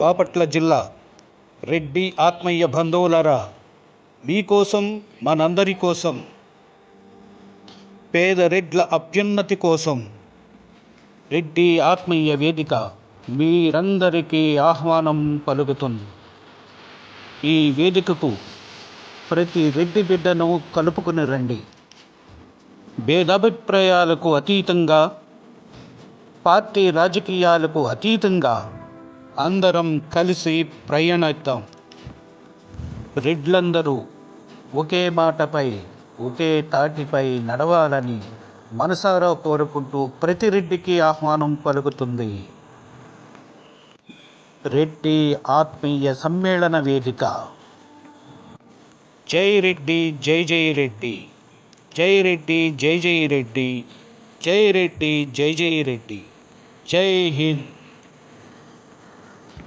బాపట్ల జిల్లా రెడ్డి ఆత్మీయ బంధువులరా మీకోసం మనందరి కోసం పేద రెడ్ల అభ్యున్నతి కోసం రెడ్డి ఆత్మీయ వేదిక మీరందరికీ ఆహ్వానం పలుకుతుంది. ఈ వేదికకు ప్రతి రెడ్డి బిడ్డను కలుపుకుని రండి. భేదాభిప్రాయాలకు అతీతంగా పార్టీ రాజకీయాలకు అతీతంగా అందరం కలిసి ప్రయాణిద్దాం. రెడ్లందరూ ఒకే మాటపై ఒకే తాటిపై నడవాలని మనసారా కోరుకుంటూ ప్రతి రెడ్డికి ఆహ్వానం పలుకుతుంది. రెడ్డి ఆత్మీయ సమ్మేళన వేదిక. జై రెడ్డి జై జై రెడ్డి. జై రెడ్డి జై జై రెడ్డి. జై రెడ్డి జై జై రెడ్డి. జై హింద్.